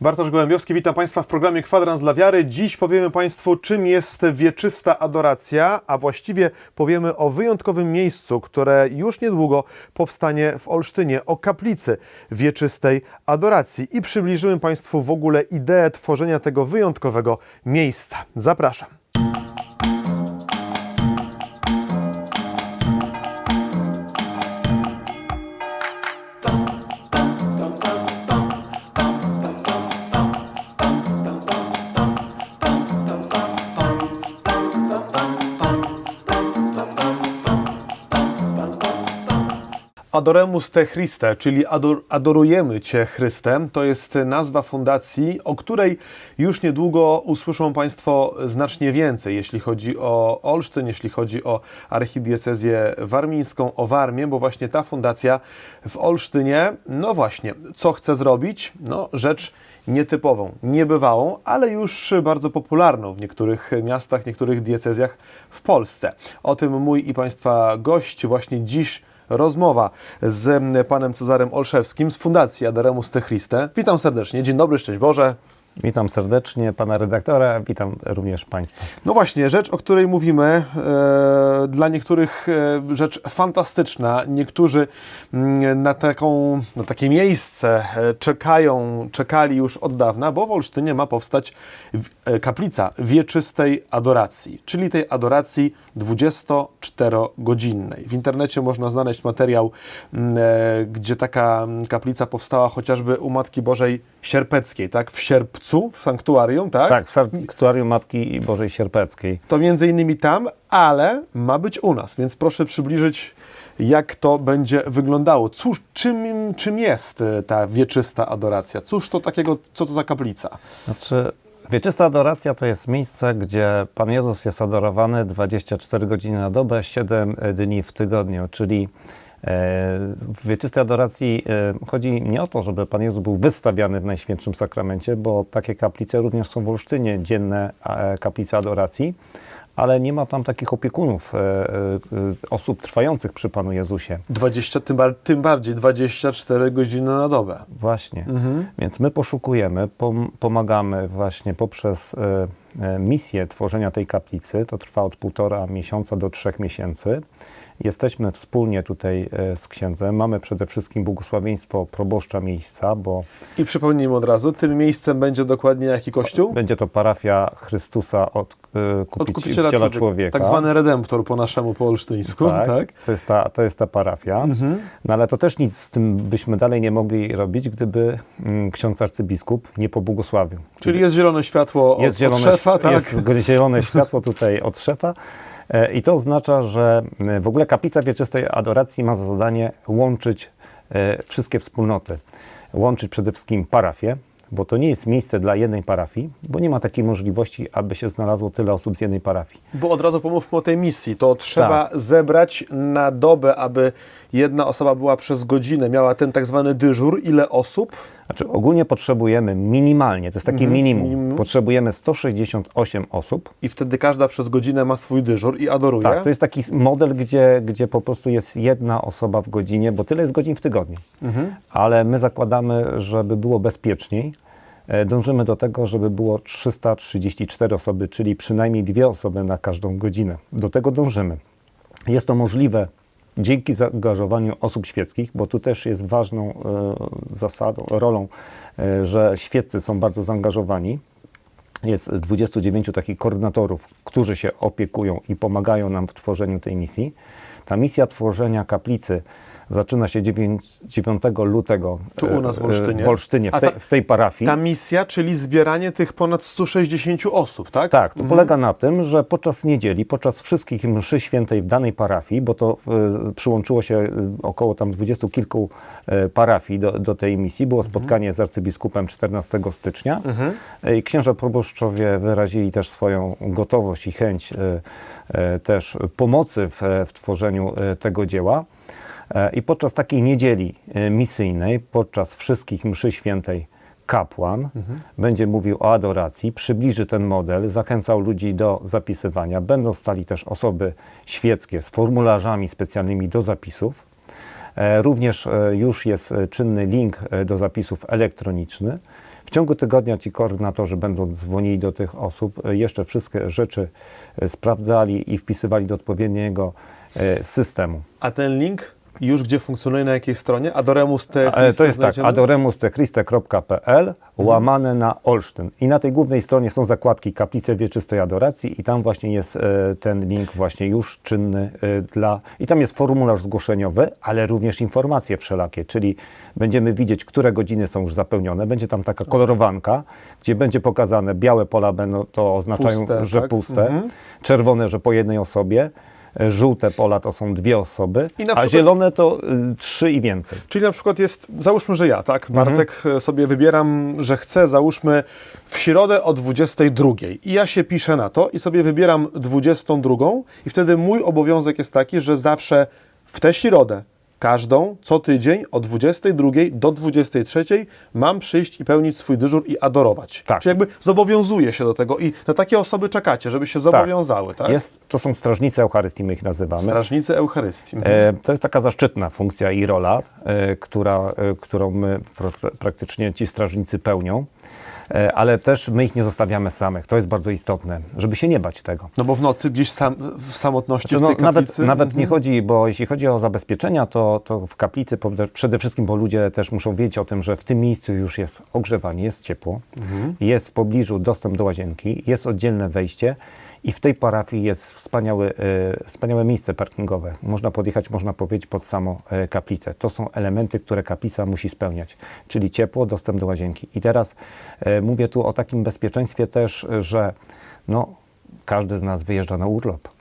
Bartosz Gołębiowski, witam Państwa w programie Kwadrans dla Wiary. Dziś powiemy Państwu, czym jest wieczysta adoracja, a właściwie powiemy o wyjątkowym miejscu, które już niedługo powstanie w Olsztynie, o kaplicy wieczystej adoracji i przybliżymy Państwu w ogóle ideę tworzenia tego wyjątkowego miejsca. Zapraszam. Adoremus Te Christe, czyli ador adorujemy Cię Chryste, to jest nazwa fundacji, o której już niedługo usłyszą Państwo znacznie więcej, jeśli chodzi o Olsztyn, jeśli chodzi o archidiecezję warmińską, o Warmię, bo właśnie ta fundacja w Olsztynie, no właśnie, co chce zrobić? No rzecz nietypową, niebywałą, ale już bardzo popularną w niektórych miastach, niektórych diecezjach w Polsce. O tym mój i Państwa gość właśnie dziś rozmowa z panem Cezarem Olszewskim z Fundacji Adoremus Te Christe. Witam serdecznie, dzień dobry, szczęść Boże. Witam serdecznie pana redaktora, witam również państwa. No właśnie, rzecz, o której mówimy, e, dla niektórych e, rzecz fantastyczna. Niektórzy mm, na, taką, na takie miejsce e, czekają, czekali już od dawna, bo w Olsztynie ma powstać w- e, kaplica wieczystej adoracji, czyli tej adoracji 24-godzinnej. W internecie można znaleźć materiał, mm, e, gdzie taka kaplica powstała chociażby u Matki Bożej Sierpeckiej, tak? W Sierpcu, w sanktuarium, tak? Tak, w Sanktuarium Matki Bożej Sierpeckiej. To między innymi tam, ale ma być u nas, więc proszę przybliżyć, jak to będzie wyglądało. Cóż, czym, czym jest e, ta wieczysta adoracja? Cóż to takiego, co to za kaplica? Znaczy, wieczysta adoracja to jest miejsce, gdzie Pan Jezus jest adorowany 24 godziny na dobę, 7 dni w tygodniu, czyli w wieczystej adoracji e, chodzi nie o to, żeby Pan Jezus był wystawiany w Najświętszym Sakramencie, bo takie kaplice również są w Olsztynie, dzienne e, kaplice adoracji, ale nie ma tam takich opiekunów, e, e, osób trwających przy Panu Jezusie. 20, tym, bar- tym bardziej 24 godziny na dobę. Właśnie. Więc my poszukujemy, pom pomagamy właśnie poprzez e, misję tworzenia tej kaplicy. To trwa od półtora miesiąca do trzech miesięcy. Jesteśmy wspólnie tutaj e, z księdzem. Mamy przede wszystkim błogosławieństwo proboszcza miejsca, bo I przypomnijmy od razu, tym miejscem będzie dokładnie jaki kościół? będzie to parafia Chrystusa od, e, kupiciela, człowieka. Tak zwany redemptor po naszemu, po olsztyńsku, tak? Tak, To, jest ta, to jest ta parafia. No ale to też nic z tym byśmy dalej nie mogli robić, gdyby mm, ksiądz arcybiskup nie pobłogosławił. Czyli jest zielone światło od, jest zielone, od szefa, świ- tak? jest zielone światło tutaj od szefa. E, I to oznacza, że e, w ogóle kaplica wieczystej adoracji ma za zadanie łączyć e, wszystkie wspólnoty. Łączyć przede wszystkim parafie, bo to nie jest miejsce dla jednej parafii, bo nie ma takiej możliwości, aby się znalazło tyle osób z jednej parafii. Bo od razu pomówmy o tej misji. To trzeba Tak. zebrać na dobę, aby jedna osoba była przez godzinę, miała ten tak zwany dyżur. Ile osób? Znaczy ogólnie potrzebujemy minimalnie, to jest takie minimum, minimum. potrzebujemy 168 osób. I wtedy każda przez godzinę ma swój dyżur i adoruje. Tak, to jest taki model, gdzie, gdzie po prostu jest jedna osoba w godzinie, bo tyle jest godzin w tygodniu. Ale my zakładamy, żeby było bezpieczniej. E, Dążymy do tego, żeby było 334 osoby, czyli przynajmniej dwie osoby na każdą godzinę. Do tego dążymy. Jest to możliwe dzięki zaangażowaniu osób świeckich, bo tu też jest ważną e, zasadą, rolą, e, że świeccy są bardzo zaangażowani. Jest 29 takich koordynatorów, którzy się opiekują i pomagają nam w tworzeniu tej misji. Ta misja tworzenia kaplicy zaczyna się 9, 9 lutego Tu u nas w e, Olsztynie. w, Olsztynie, w, tej, ta- w tej parafii. Ta misja, czyli zbieranie tych ponad 160 osób, tak? Tak, to polega na tym, że podczas niedzieli, podczas wszystkich mszy świętej w danej parafii, bo to e, przyłączyło się e, około tam dwudziestu kilku e, parafii do, do tej misji, było spotkanie z arcybiskupem 14 stycznia e, i księża proboszczowie wyrazili też swoją gotowość i chęć e, e, też pomocy w, w tworzeniu e, tego dzieła. E, I podczas takiej niedzieli e, misyjnej, podczas wszystkich mszy świętej, kapłan będzie mówił o adoracji, przybliży ten model, zachęcał ludzi do zapisywania. Będą stali też osoby świeckie z formularzami specjalnymi do zapisów. E, Również już jest czynny link do zapisów elektroniczny. W ciągu tygodnia ci koordynatorzy będą dzwonili do tych osób, jeszcze wszystkie rzeczy sprawdzali i wpisywali do odpowiedniego systemu. A ten link już gdzie funkcjonuje, na jakiej stronie? Adoremus te To jest tak, adoremustechriste.pl mhm. łamane mhm. na Olsztyn. I na tej głównej stronie są zakładki Kaplice Wieczystej Adoracji i tam właśnie jest e, ten link właśnie już czynny e, dla... I tam jest formularz zgłoszeniowy, ale również informacje wszelakie, czyli będziemy widzieć, które godziny są już zapełnione. Będzie tam taka kolorowanka, gdzie będzie pokazane białe pola, będą to oznaczają, puste, że tak? puste, mhm. czerwone, że po jednej osobie, żółte pola to są dwie osoby, na a przykład- zielone to y, trzy i więcej. Czyli na przykład jest, załóżmy, że ja, tak, Mhm. Bartek, e, sobie wybieram, że chcę, załóżmy, w środę o 22. I ja się piszę na to i sobie wybieram 22 i wtedy mój obowiązek jest taki, że zawsze w tę środę, każdą, co tydzień od 22 do 23 mam przyjść i pełnić swój dyżur i adorować. Tak. Czyli jakby zobowiązuję się do tego i na takie osoby czekacie, żeby się zobowiązały, tak? Jest, to są strażnicy Eucharystii, my ich nazywamy. Strażnicy Eucharystii. E, to jest taka zaszczytna funkcja i rola, e, która, e, którą my praktycznie ci strażnicy pełnią, ale też my ich nie zostawiamy samych. To jest bardzo istotne, żeby się nie bać tego. No bo w nocy gdzieś sam, w samotności Znaczy, w no, tej nawet nawet nie chodzi, bo jeśli chodzi o zabezpieczenia, to, to w kaplicy przede wszystkim, bo ludzie też muszą wiedzieć o tym, że w tym miejscu już jest ogrzewanie, jest ciepło, jest w pobliżu dostęp do łazienki, jest oddzielne wejście i w tej parafii jest wspaniały, e, wspaniałe miejsce parkingowe. Można podjechać, można powiedzieć, pod samą e, kaplicę. To są elementy, które kaplica musi spełniać, czyli ciepło, dostęp do łazienki. I teraz e, mówię tu o takim bezpieczeństwie też, że no, każdy z nas wyjeżdża na urlop.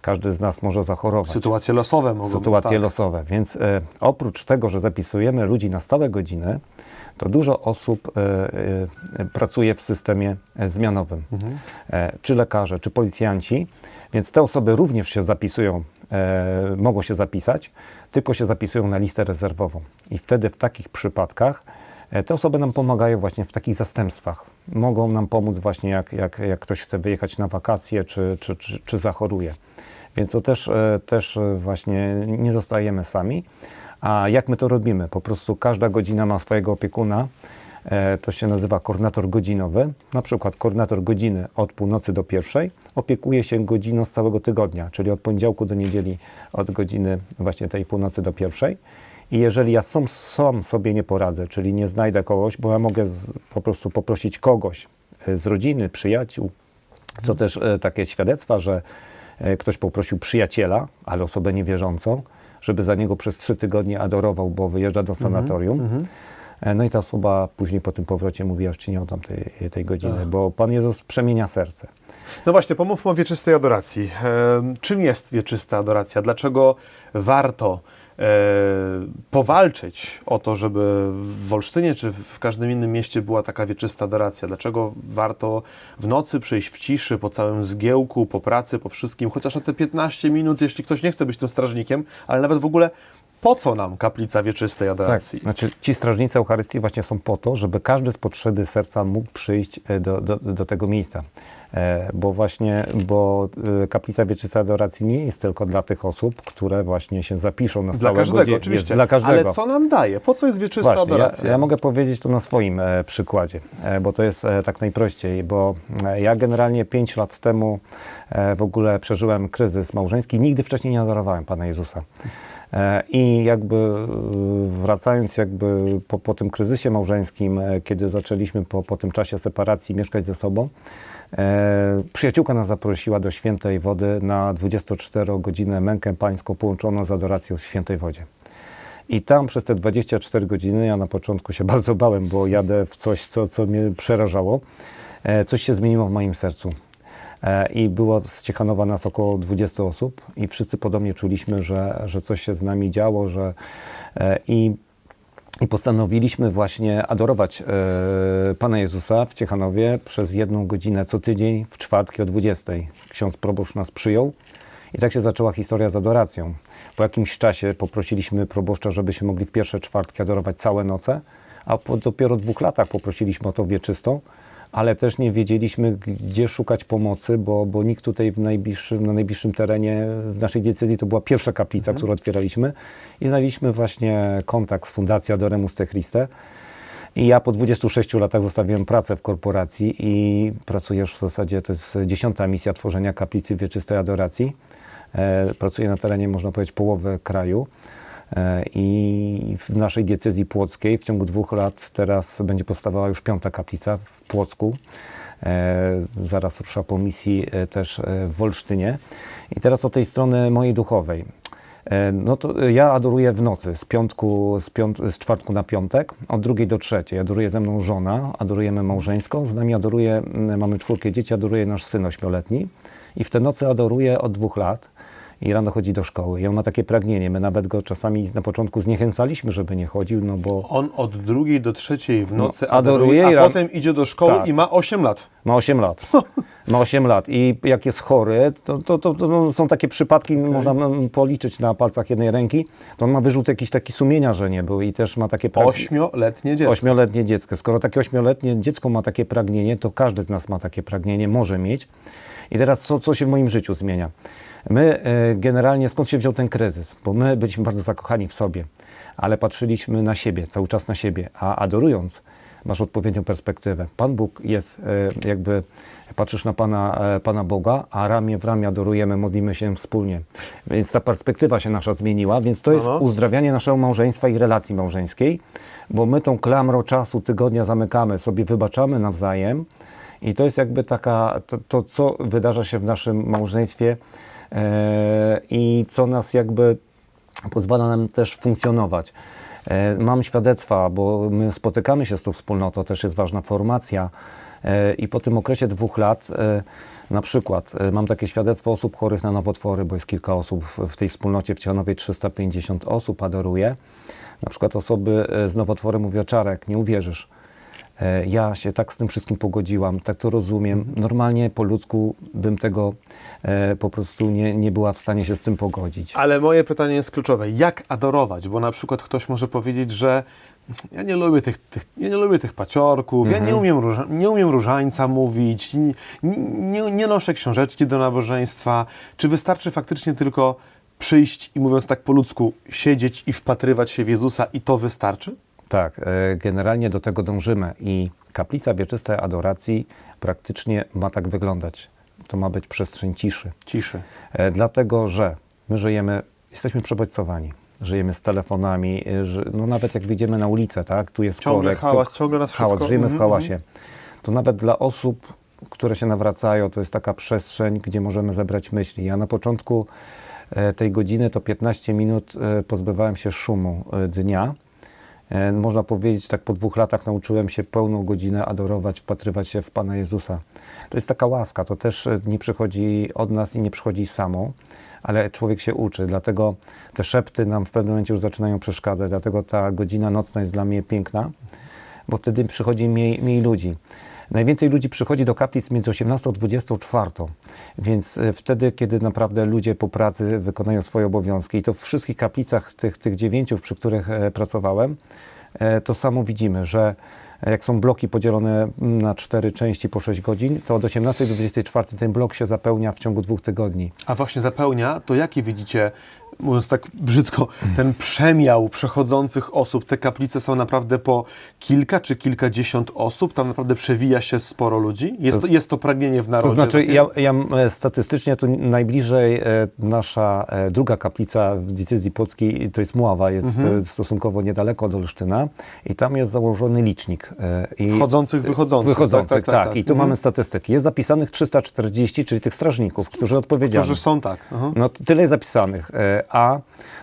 Każdy z nas może zachorować Sytuacje losowe mogą sytuacje tak. losowe. Więc e, oprócz tego, że zapisujemy ludzi na stałe godziny, to dużo osób e, e, pracuje w systemie e, zmianowym. Mhm. E, czy lekarze, czy policjanci. Więc te osoby również się zapisują, e, mogą się zapisać, tylko się zapisują na listę rezerwową. I wtedy w takich przypadkach te osoby nam pomagają właśnie w takich zastępstwach. Mogą nam pomóc właśnie jak, jak, jak ktoś chce wyjechać na wakacje, czy, czy, czy, czy zachoruje. Więc to też, e, też e, właśnie nie zostajemy sami. A jak my to robimy? Po prostu każda godzina ma swojego opiekuna. E, To się nazywa koordynator godzinowy. Na przykład koordynator godziny od północy do pierwszej opiekuje się godziną z całego tygodnia, czyli od poniedziałku do niedzieli od godziny właśnie tej północy do pierwszej. I jeżeli ja sam, sam sobie nie poradzę, czyli nie znajdę kogoś, bo ja mogę z, po prostu poprosić kogoś e, z rodziny, przyjaciół, co też e, takie świadectwa, że e, ktoś poprosił przyjaciela, ale osobę niewierzącą, żeby za niego przez trzy tygodnie adorował, bo wyjeżdża do sanatorium. E, No i ta osoba później po tym powrocie mówi, aż ci nie oddam tej, tej godziny, bo Pan Jezus przemienia serce. No właśnie, pomówmy o wieczystej adoracji. E, czym jest wieczysta adoracja? Dlaczego warto powalczyć o to, żeby w Olsztynie czy w każdym innym mieście była taka wieczysta adoracja? Dlaczego warto w nocy przyjść w ciszy, po całym zgiełku, po pracy, po wszystkim, chociaż na te 15 minut, jeśli ktoś nie chce być tym strażnikiem, ale nawet w ogóle po co nam kaplica wieczystej adoracji? Znaczy, ci strażnicy Eucharystii właśnie są po to, żeby każdy z potrzeby serca mógł przyjść e, do, do, do tego miejsca. E, bo właśnie, bo e, kaplica wieczystej adoracji nie jest tylko dla tych osób, które właśnie się zapiszą na Dla stałe każdego, godziny. oczywiście. Dla każdego. Ale co nam daje? Po co jest wieczysta Właśnie, ja, adoracja? ja mogę powiedzieć to na swoim e, przykładzie, e, bo to jest e, tak najprościej, bo e, ja generalnie 5 lat temu e, w ogóle przeżyłem kryzys małżeński, nigdy wcześniej nie adorowałem Pana Jezusa. E, I jakby e, wracając jakby po, po tym kryzysie małżeńskim, e, kiedy zaczęliśmy po, po tym czasie separacji mieszkać ze sobą, e, przyjaciółka nas zaprosiła do świętej wody na 24-godzinę mękę pańską połączoną z adoracją w świętej wodzie. I tam przez te 24 godziny, ja na początku się bardzo bałem, bo jadę w coś, co, co mnie przerażało. E, coś się zmieniło w moim sercu. E, I było z Ciechanowa nas około 20 osób i wszyscy podobnie czuliśmy, że, że coś się z nami działo, że e, i i postanowiliśmy właśnie adorować e, Pana Jezusa w Ciechanowie przez jedną godzinę co tydzień w czwartki o 20. Ksiądz proboszcz nas przyjął i tak się zaczęła historia z adoracją. Po jakimś czasie poprosiliśmy proboszcza, żebyśmy mogli w pierwsze czwartki adorować całe noce, a po dopiero dwóch latach poprosiliśmy o to wieczystą, ale też nie wiedzieliśmy, gdzie szukać pomocy, bo, bo nikt tutaj w najbliższym, na najbliższym terenie w naszej diecezji to była pierwsza kaplica, którą otwieraliśmy i znaleźliśmy właśnie kontakt z Fundacją Adoremus Te Christe. I ja po 26 latach zostawiłem pracę w korporacji i pracuję już w zasadzie, to jest dziesiąta misja tworzenia kaplicy wieczystej adoracji. E, pracuję na terenie, można powiedzieć, połowy kraju. E, I w naszej diecezji płockiej w ciągu dwóch lat teraz będzie powstawała już piąta kaplica w Płocku. E, zaraz rusza po misji e, też w Wolsztynie. I teraz o tej strony mojej duchowej. No to ja adoruję w nocy, z piątku, z, piąt, z czwartku na piątek, od drugiej do trzeciej. Adoruje ze mną żona, adorujemy małżeńską, z nami adoruje, mamy czwórkę dzieci, adoruje nasz syn ośmioletni. I w te nocy adoruje od dwóch lat i rano chodzi do szkoły. I on ma takie pragnienie. My nawet go czasami na początku zniechęcaliśmy, żeby nie chodził, no bo On od drugiej do trzeciej w nocy No, adoruje adoruje, a potem idzie do szkoły Tak. i ma 8 lat. Ma 8 lat. Ma 8 lat i jak jest chory, to, to, to, to no, są takie przypadki, można mm, policzyć na palcach jednej ręki, to on ma wyrzut jakiś taki sumienia, że nie był i też ma takie prag- Ośmioletnie dziecko. Ośmioletnie dziecko. Skoro takie ośmioletnie dziecko ma takie pragnienie, to każdy z nas ma takie pragnienie, może mieć. I teraz co, co się w moim życiu zmienia? My e, generalnie, skąd się wziął ten kryzys? Bo my byliśmy bardzo zakochani w sobie, ale patrzyliśmy na siebie, cały czas na siebie, a adorując, masz odpowiednią perspektywę. Pan Bóg jest e, jakby, patrzysz na Pana, e, Pana Boga, a ramię w ramię adorujemy, modlimy się wspólnie. Więc ta perspektywa się nasza zmieniła, więc to jest Aha. uzdrawianie naszego małżeństwa i relacji małżeńskiej, bo my tą klamrą czasu, tygodnia zamykamy, sobie wybaczamy nawzajem i to jest jakby taka, to, to co wydarza się w naszym małżeństwie i co nas jakby pozwala nam też funkcjonować. E, Mam świadectwa, bo my spotykamy się z tą wspólnotą, też jest ważna formacja e, i po tym okresie dwóch lat e, na przykład e, mam takie świadectwo osób chorych na nowotwory, bo jest kilka osób w- tej wspólnocie w Ciechanowie, 350 osób adoruje. Na przykład osoby e, z nowotworem mówią, Czarek, nie uwierzysz, E, Ja się tak z tym wszystkim pogodziłam, tak to rozumiem. Normalnie po ludzku bym tego e, po prostu nie, nie była w stanie się z tym pogodzić. Ale moje pytanie jest kluczowe. Jak adorować? Bo na przykład ktoś może powiedzieć, że ja nie lubię tych, tych, ja nie lubię tych paciorków, ja nie umiem, róża, nie umiem różańca mówić, nie, nie, nie noszę książeczki do nabożeństwa. Czy wystarczy faktycznie tylko przyjść i mówiąc tak po ludzku, siedzieć i wpatrywać się w Jezusa i to wystarczy? Tak, e, generalnie do tego dążymy i kaplica wieczystej adoracji praktycznie ma tak wyglądać. To ma być przestrzeń ciszy. Ciszy. E, Dlatego, że my żyjemy, jesteśmy przebodźcowani. Żyjemy z telefonami, e, no nawet jak wyjdziemy na ulicę, tak, tu jest Ciągle korek, hałas, tu, ciągle nas hałas, wszystko- żyjemy w Mhm, hałasie. To nawet dla osób, które się nawracają, to jest taka przestrzeń, gdzie możemy zebrać myśli. Ja na początku tej godziny to 15 minut pozbywałem się szumu dnia. E, Można powiedzieć, tak po dwóch latach nauczyłem się pełną godzinę adorować, wpatrywać się w Pana Jezusa. To jest taka łaska, to też e, nie przychodzi od nas i nie przychodzi samo, ale człowiek się uczy, dlatego te szepty nam w pewnym momencie już zaczynają przeszkadzać, dlatego ta godzina nocna jest dla mnie piękna, bo wtedy przychodzi mniej, mniej ludzi. Najwięcej ludzi przychodzi do kaplic między 18 a 24, więc e, wtedy, kiedy naprawdę ludzie po pracy wykonają swoje obowiązki i to w wszystkich kaplicach, tych, tych dziewięciu, przy których e, pracowałem, e, to samo widzimy, że jak są bloki podzielone mm, na cztery części po 6 godzin, to od 18 do 24 ten blok się zapełnia w ciągu dwóch tygodni. A właśnie zapełnia, to jaki widzicie, mówiąc tak brzydko, ten przemiał przechodzących osób? Te kaplice są naprawdę po kilka czy kilkadziesiąt osób? Tam naprawdę przewija się sporo ludzi? Jest to, jest to pragnienie w narodzie? To znaczy, ja, ja e, statystycznie to najbliżej e, nasza e, druga kaplica w decyzji płockiej to jest Mława, jest Mhm. stosunkowo niedaleko od Olsztyna i tam jest założony licznik. E, I Wchodzących, wychodzących. wychodzących, tak, I tu Mhm. mamy statystyki. Jest zapisanych 340, czyli tych strażników, którzy odpowiedzialni. Którzy są tak. Aha. No tyle jest zapisanych, e, a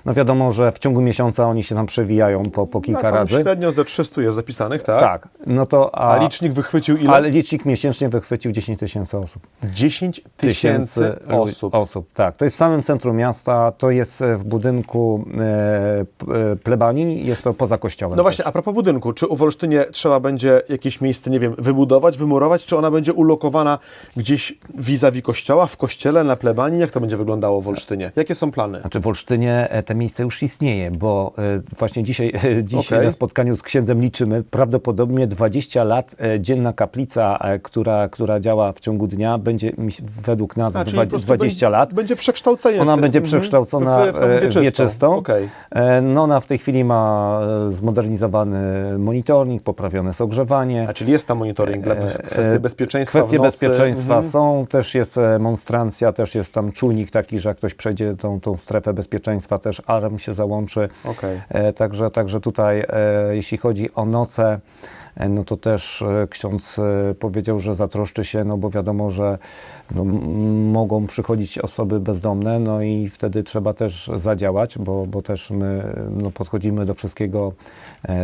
no wiadomo, że w ciągu miesiąca oni się tam przewijają po, po kilka razy. Średnio ze 300 jest zapisanych, tak? Tak, no to a, A licznik wychwycił ile? ale licznik miesięcznie wychwycił 10 tysięcy osób. 10 tysięcy lu- osób. osób. Tak, to jest w samym centrum miasta, to jest e, w budynku e, p- e, plebanii, jest to poza kościołem. No właśnie, a propos budynku, czy u Wolsztynie trzeba będzie jakieś miejsce, nie wiem, wybudować, wymurować, czy ona będzie ulokowana gdzieś vis-a-vis kościoła, w kościele, na plebanii? Jak to będzie wyglądało w Olsztynie? Jakie są plany? Znaczy w Olsztynie ale e, to miejsce już istnieje, bo e, właśnie dzisiaj, dzisiaj Okej. na spotkaniu z księdzem liczymy, prawdopodobnie 20 lat e, dzienna kaplica, e, która, która działa w ciągu dnia, będzie według nas A, czyli dwa- po prostu 20 będzie, lat. Będzie przekształcenie. Ona te- będzie mhm, przekształcona w, w tą e, wieczystą. wieczystą. E, No ona w tej chwili ma e, zmodernizowany monitoring, poprawione jest ogrzewanie. A czyli jest tam monitoring dla E, kwestii e, bezpieczeństwa Kwestie bezpieczeństwa Mhm. są, też jest e, monstrancja, też jest tam czujnik taki, że jak ktoś przejdzie tą, tą strefę bezpieczeństwa, też alarm się załączy. Okej. E, Także, także tutaj, e, jeśli chodzi o noce, e, no to też ksiądz powiedział, że zatroszczy się, no bo wiadomo, że no, mogą przychodzić osoby bezdomne, no i wtedy trzeba też zadziałać, bo, bo też my no, podchodzimy do wszystkiego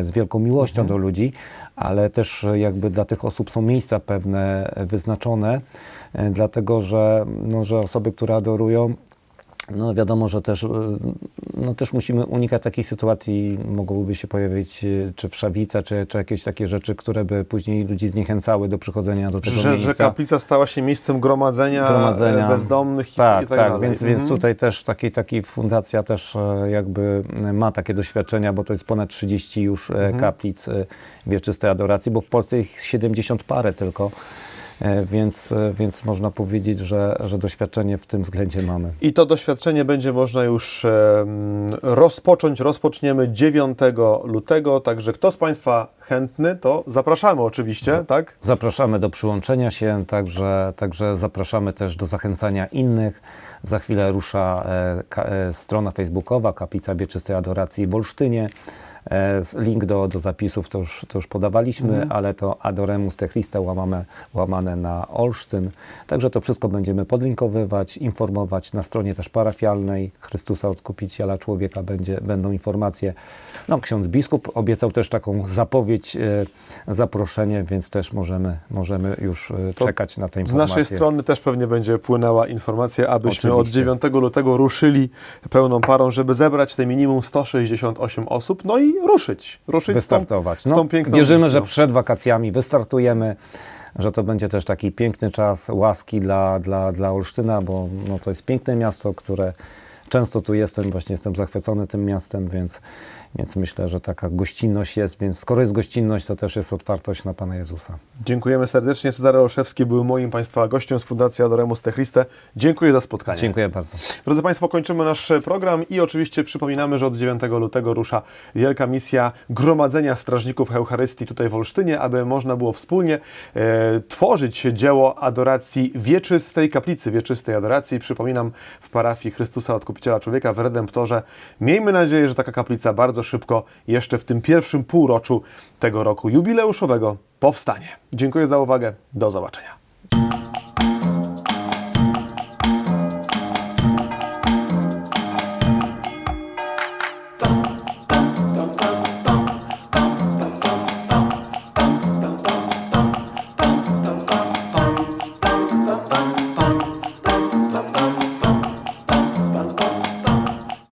z wielką miłością do ludzi, ale też jakby dla tych osób są miejsca pewne wyznaczone, dlatego że, no, że osoby, które adorują, no wiadomo, że też, y, no też musimy unikać takich sytuacji, mogłyby się pojawić y, czy wszawica, czy, czy jakieś takie rzeczy, które by później ludzi zniechęcały do przychodzenia do tego Że, miejsca. że kaplica stała się miejscem gromadzenia, Gromadzenia. e, bezdomnych i Tak, i tak, tak, dalej. więc, Mhm. więc tutaj też taki, taki fundacja też e, jakby e, ma takie doświadczenia, bo to jest ponad 30 już e, Mhm. kaplic e, wieczystej adoracji, bo w Polsce ich 70 parę tylko, e, więc, e, więc można powiedzieć, że, że doświadczenie w tym względzie mamy. I to doświadczenie będzie można już rozpocząć. Rozpoczniemy 9 lutego, także kto z Państwa chętny, to zapraszamy oczywiście, tak? Zapraszamy do przyłączenia się, także, także zapraszamy też do zachęcania innych. Za chwilę rusza e, e, strona facebookowa Kaplica Bieczystej Adoracji w Olsztynie. E, s- link do, do zapisów to już, to już podawaliśmy, ale to Adoremus Te Christe łamane, łamane na Olsztyn. Także to wszystko będziemy podlinkowywać, informować na stronie też parafialnej Chrystusa Odkupiciela Człowieka będzie, będą informacje. No, ksiądz biskup obiecał też taką zapowiedź, e, zaproszenie, więc też możemy, możemy już e, czekać na te Z informacje. naszej strony też pewnie będzie płynęła informacja, abyśmy od Oczywiście. 9 lutego ruszyli pełną parą, żeby zebrać te minimum 168 osób, no i ruszyć. Ruszyć z tą, wystartować. z tą piękną wierzymy, misją. że przed wakacjami wystartujemy, że to będzie też taki piękny czas łaski dla, dla, dla Olsztyna, bo no, to jest piękne miasto, które często tu jestem, właśnie jestem zachwycony tym miastem, więc, więc myślę, że taka gościnność jest, więc skoro jest gościnność, to też jest otwartość na Pana Jezusa. Dziękujemy serdecznie. Cezary Olszewski był moim Państwa gościem z Fundacji Adoremus Te Christe. Dziękuję za spotkanie. Dziękuję bardzo. Drodzy Państwo, kończymy nasz program i oczywiście przypominamy, że od 9 lutego rusza wielka misja gromadzenia strażników Eucharystii tutaj w Olsztynie, aby można było wspólnie e, tworzyć dzieło adoracji wieczystej, kaplicy wieczystej adoracji. Przypominam, w parafii Chrystusa Odkupiciela Człowieka w Redemptorze. Miejmy nadzieję, że taka kaplica szybko, jeszcze w tym pierwszym półroczu tego roku jubileuszowego, powstanie. Dziękuję za uwagę. Do zobaczenia.